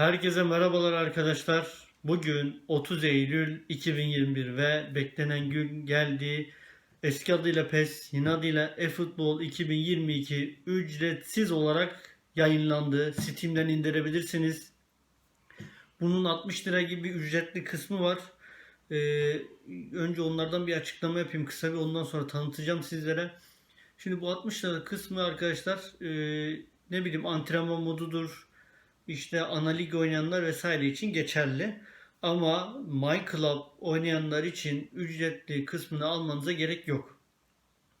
Herkese merhabalar arkadaşlar. Bugün 30 Eylül 2021 ve beklenen gün geldi. Eski adıyla PES, yeni adıyla eFootball 2022 ücretsiz olarak yayınlandı. Steam'den indirebilirsiniz. Bunun 60 lira gibi ücretli kısmı var. Ee, önce onlardan bir açıklama yapayım kısa bir ondan sonra tanıtacağım sizlere. Şimdi bu 60 lira kısmı arkadaşlar e, ne bileyim antrenman modudur, işte ana lig oynayanlar vesaire için geçerli. Ama My Club oynayanlar için ücretli kısmını almanıza gerek yok.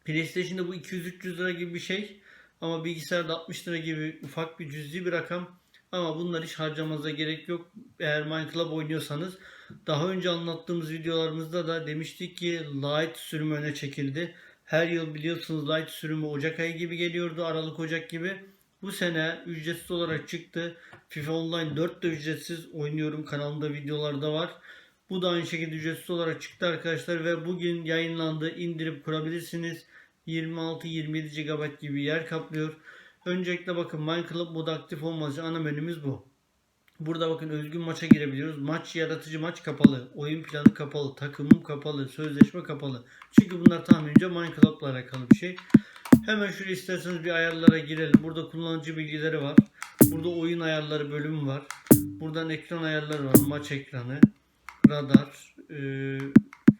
PlayStation'da bu 200-300 lira gibi bir şey. Ama bilgisayarda 60 lira gibi ufak bir cüzi bir rakam. Ama bunlar hiç harcamanıza gerek yok. Eğer Club oynuyorsanız. Daha önce anlattığımız videolarımızda da demiştik ki Light sürümü öne çekildi. Her yıl biliyorsunuz Light sürümü Ocak ayı gibi geliyordu. Aralık Ocak gibi. Bu sene ücretsiz olarak çıktı. FIFA Online 4 de ücretsiz oynuyorum. Kanalımda videolarda var. Bu da aynı şekilde ücretsiz olarak çıktı arkadaşlar ve bugün yayınlandı. İndirip kurabilirsiniz. 26-27 GB gibi yer kaplıyor. Öncelikle bakın Minecraft modu aktif olması ana menümüz bu. Burada bakın özgün maça girebiliyoruz. Maç yaratıcı maç kapalı. Oyun planı kapalı. Takımım kapalı. Sözleşme kapalı. Çünkü bunlar tahminimce Minecraft'la alakalı bir şey. Hemen şuraya isterseniz bir ayarlara girelim. Burada kullanıcı bilgileri var. Burada oyun ayarları bölümü var. Buradan ekran ayarları var. Maç ekranı, radar eee,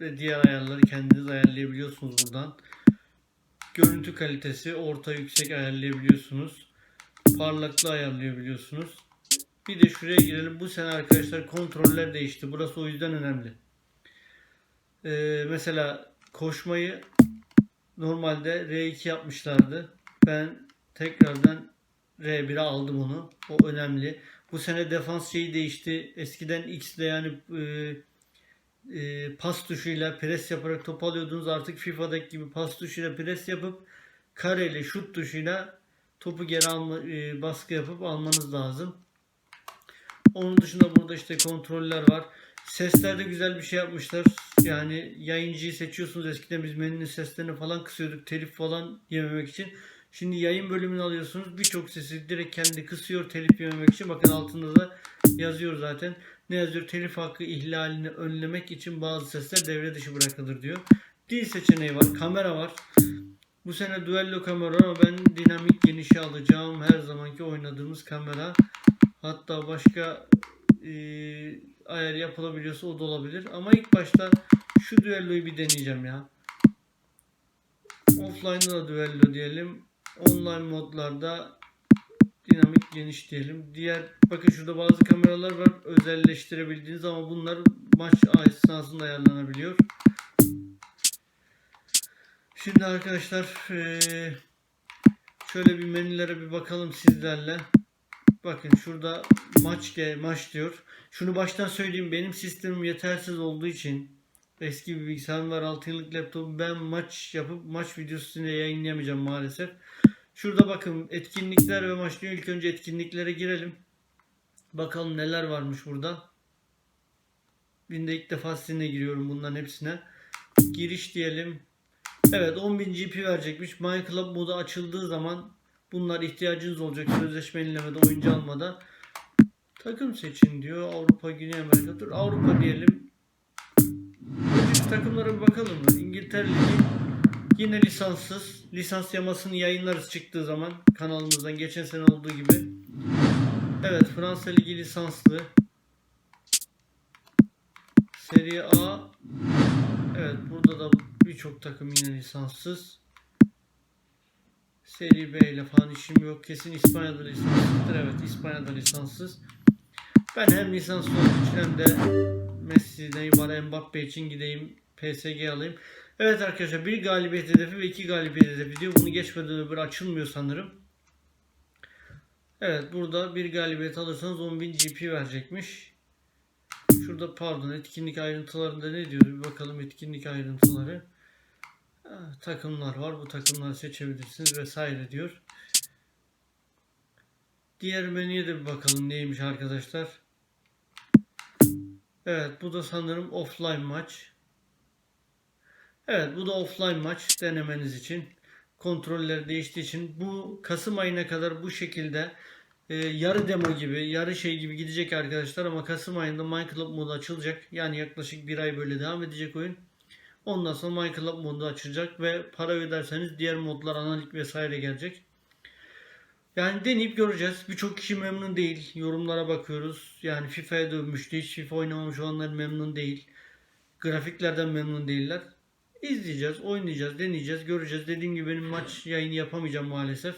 ve diğer ayarları kendiniz ayarlayabiliyorsunuz buradan. Görüntü kalitesi orta yüksek ayarlayabiliyorsunuz. Parlaklığı ayarlayabiliyorsunuz. Bir de şuraya girelim. Bu sene arkadaşlar kontroller değişti. Burası o yüzden önemli. Eee, mesela koşmayı normalde R2 yapmışlardı. Ben tekrardan R1'e aldım onu. O önemli. Bu sene defans şeyi değişti. Eskiden X'de yani e, e, pas tuşuyla pres yaparak top alıyordunuz. Artık FIFA'daki gibi pas tuşuyla pres yapıp kareyle şut tuşuyla topu geri alma, e, baskı yapıp almanız lazım. Onun dışında burada işte kontroller var. Seslerde güzel bir şey yapmışlar. Yani yayıncıyı seçiyorsunuz. Eskiden biz menünün seslerini falan kısıyorduk. Telif falan yememek için. Şimdi yayın bölümünü alıyorsunuz. Birçok sesi direkt kendi kısıyor telif yememek için. Bakın altında da yazıyor zaten. Ne yazıyor? Telif hakkı ihlalini önlemek için bazı sesler devre dışı bırakılır diyor. Dil seçeneği var. Kamera var. Bu sene duello kamera ama ben dinamik genişi alacağım. Her zamanki oynadığımız kamera. Hatta başka e, ayar yapılabiliyorsa o da olabilir. Ama ilk başta şu düelloyu bir deneyeceğim ya. Offline'da da düello diyelim. Online modlarda dinamik geniş diyelim. Diğer bakın şurada bazı kameralar var özelleştirebildiğiniz ama bunlar maç esnasında ayarlanabiliyor. Şimdi arkadaşlar şöyle bir menülere bir bakalım sizlerle. Bakın şurada maç ge maç diyor. Şunu baştan söyleyeyim benim sistemim yetersiz olduğu için eski bir bilgisayarım var 6 yıllık laptop ben maç yapıp maç videosunu yayınlayamayacağım maalesef. Şurada bakın etkinlikler ve maç diyor. İlk önce etkinliklere girelim. Bakalım neler varmış burada. Binde ilk defa sizinle giriyorum bunların hepsine. Giriş diyelim. Evet 10.000 GP verecekmiş. Club modu açıldığı zaman bunlar ihtiyacınız olacak sözleşme yenilemede, oyuncu almada. Takım seçin diyor. Avrupa, Güney Amerika. Dur Avrupa diyelim. Önce şu takımlara bir bakalım mı? İngiltere Ligi yine lisanssız. Lisans yamasını yayınlarız çıktığı zaman kanalımızdan geçen sene olduğu gibi. Evet Fransa Ligi lisanslı. Serie A Evet burada da birçok takım yine lisanssız. Seri B ile falan işim yok. Kesin İspanya'da lisanssızdır. Evet İspanya'da lisanssız. Ben hem lisanslı için hem de Messi'den var Mbappe için gideyim PSG alayım. Evet arkadaşlar bir galibiyet hedefi ve iki galibiyet hedefi diyor. Bunu geçmeden öbür açılmıyor sanırım. Evet burada bir galibiyet alırsanız 10.000 GP verecekmiş. Şurada pardon etkinlik ayrıntılarında ne diyor? Bir bakalım etkinlik ayrıntıları. Ha, takımlar var. Bu takımları seçebilirsiniz vesaire diyor. Diğer menüye de bir bakalım neymiş arkadaşlar. Evet bu da sanırım offline maç. Evet bu da offline maç denemeniz için. Kontroller değiştiği için bu Kasım ayına kadar bu şekilde e, yarı demo gibi, yarı şey gibi gidecek arkadaşlar ama Kasım ayında Minecraft modu açılacak. Yani yaklaşık bir ay böyle devam edecek oyun. Ondan sonra Minecraft modu açılacak ve para öderseniz diğer modlar analik vesaire gelecek. Yani deneyip göreceğiz. Birçok kişi memnun değil. Yorumlara bakıyoruz. Yani FIFA'ya dönmüştü. Hiç FIFA oynamamış olanlar memnun değil. Grafiklerden memnun değiller. İzleyeceğiz, oynayacağız, deneyeceğiz, göreceğiz. Dediğim gibi benim maç yayını yapamayacağım maalesef.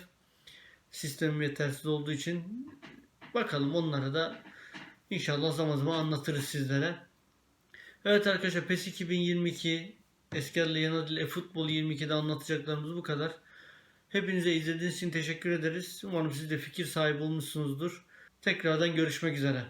Sistemim yetersiz olduğu için. Bakalım onları da inşallah zaman zaman anlatırız sizlere. Evet arkadaşlar PES 2022 eski adıyla yeni adıyla eFootball 22'de anlatacaklarımız bu kadar. Hepinize izlediğiniz için teşekkür ederiz. Umarım siz de fikir sahibi olmuşsunuzdur. Tekrardan görüşmek üzere.